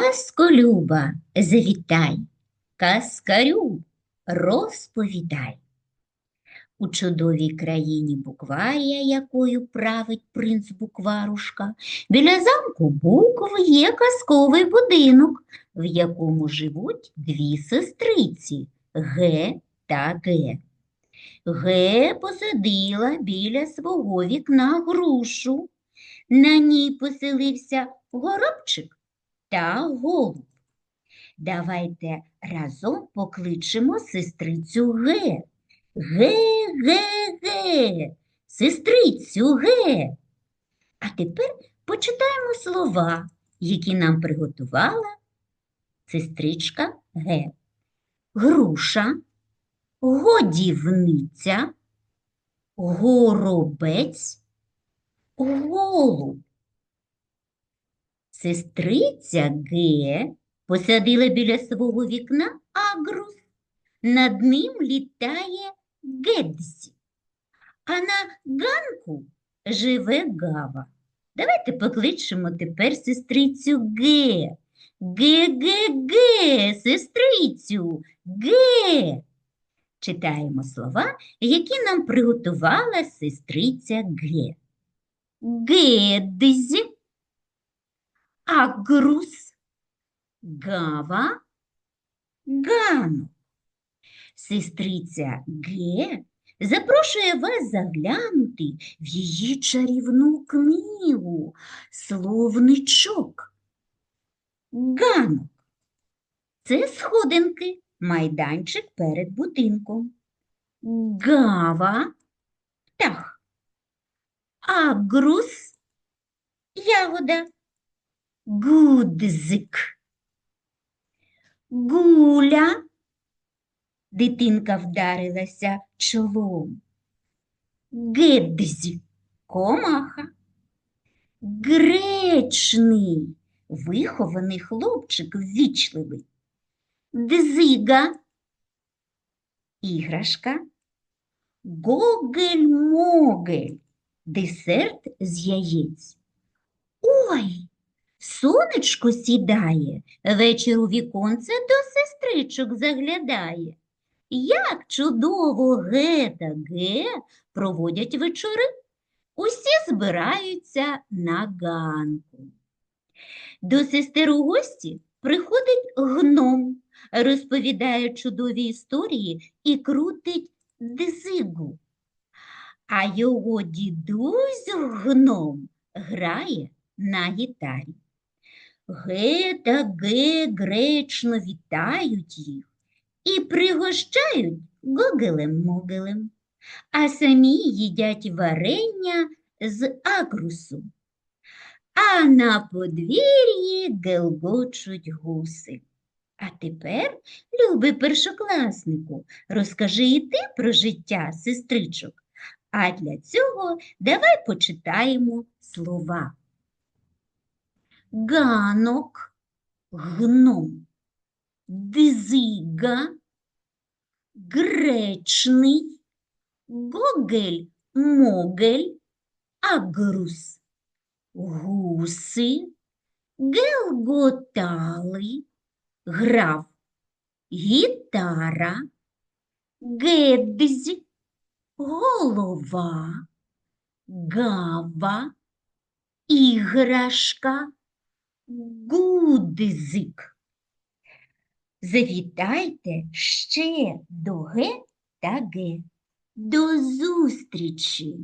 Казко люба, завітай, казкарю розповідай. У чудовій країні Букварія, якою править принц Букварушка, біля замку Букв є казковий будинок, в якому живуть дві сестриці Г та Г. Г посадила біля свого вікна грушу. На ній поселився горобчик та голуб. Давайте разом покличемо сестрицю Г. Ге, ге, ге, сестрицю Ге. А тепер почитаємо слова, які нам приготувала сестричка Г. Груша, годівниця, горобець, голуб. Сестриця Г посадила біля свого вікна агрус. Над ним літає Гедзі, а на ганку живе гава. Давайте покличемо тепер сестрицю Г. Ге-ге-ге, сестрицю, Ге. Читаємо слова, які нам приготувала сестриця Г. Гедзі, агрус, гава, ганок. Сестриця Г запрошує вас заглянути в її чарівну книгу Словничок. Ганок. Це сходинки, майданчик перед будинком. Гава птах. Агрус ягода. Гудзик. Гуля Дитинка вдарилася чолом. Гедзі комаха. Гречний вихований хлопчик ввічливий. Дзига іграшка. Гогель-могель десерт з яєць. Ой, сонечко сідає, вечір у віконце до сестричок заглядає. Як чудово Ге та Ге проводять вечори. Усі збираються на ганку. До сестер у гості приходить гном, розповідає чудові історії і крутить дзигу. А його дідусь гном грає на гітарі. Ге та Ге гречно вітають їх і пригощають гогелем-могелем, а самі їдять варення з агрусу. А на подвір'ї гелгочуть гуси. А тепер, любий першокласнику, розкажи і ти про життя сестричок. А для цього давай почитаємо слова. Ганок, гном, дзига, гречний, гогель, могель, агрус, гуси, гелготали, грав, гітара, гедзь, голова, гава, іграшка, гудзик. Завітайте ще до Г та Г. До зустрічі!